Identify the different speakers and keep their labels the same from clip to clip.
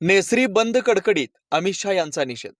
Speaker 1: Necessary बंद कडकडीत अमित शहा यांचा निषेध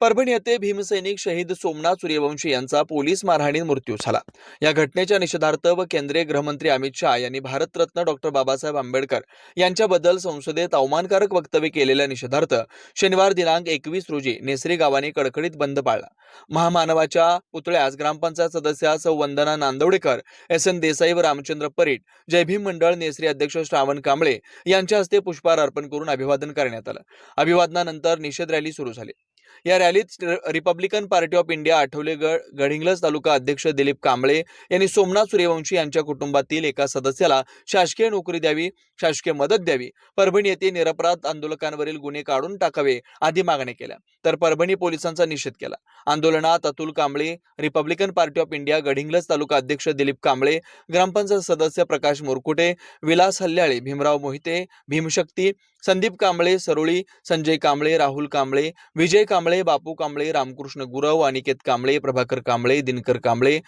Speaker 1: परभणी येथे भीमसैनिक शहीद सोमनाथ सूर्यवंशी यांचा पोलीस मारहाणीत मृत्यू झाला. या घटनेच्या निषेधार्थ व केंद्रीय गृहमंत्री अमित शहा यांनी भारतरत्न डॉक्टर बाबासाहेब आंबेडकर यांच्याबद्दल संसदेत अवमानकारक वक्तव्य केलेल्या निषेधार्थ शनिवार दिनांक एकवीस रोजी नेसरी गावाने कडकडीत बंद पाळला. महामानवाच्या पुतळ्यास ग्रामपंचायत सदस्या सौ वंदना नांदवडेकर एस एन देसाई व रामचंद्र परीट जय भीम मंडळ नेसरी अध्यक्ष श्रावण कांबळे यांच्या हस्ते पुष्पहार अर्पण करून अभिवादन करण्यात आलं. अभिवादनानंतर निषेध रॅली सुरू झाली. या रॅलीत Republican Party of India Athawale गड गडहिंग्लज तालुका अध्यक्ष दिलीप कांबळे यांनी सोमनाथ सूर्यवंशी यांच्या कुटुंबातील एका सदस्याला शासकीय नोकरी द्यावी शासकीय मदत द्यावी परभणी येथे निरपराध आंदोलकांवरील गुन्हे काढून टाकावे आदी मागण्या केल्या. तर परभणी पोलिसांचा निषेध केला. आंदोलनात Atul Kamble Republican Party of India Gadhinglaj taluka अध्यक्ष दिलीप कांबळे ग्रामपंचायत सदस्य प्रकाश मोरकुटे विलास हल्ल्याळे भीमराव मोहिते भीमशक्ती संदीप कांबळे सरोळी संजय कांबळे राहुल कांबळे विजय कांबळे बापू कांबळे रामकृष्ण गुरव अनिकेत कांबळे प्रभाकर कांबळे दिनकर कांबळे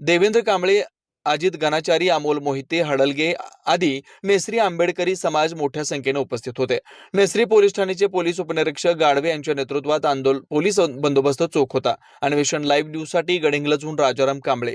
Speaker 1: देवेंद्र कांबळे अजित गणाचारी अमोल मोहिते हडलगे आदी नेसरी आंबेडकरी समाज मोठ्या संख्येने उपस्थित होते. नेसरी पोलीस ठाण्याचे पोलीस उपनिरीक्षक गाडवे यांच्या नेतृत्वात आंदोलन पोलीस बंदोबस्त चोख होता. अन्वेषण लाईव्ह न्यूजसाठी गडिंग्लजहून राजाराम कांबळे.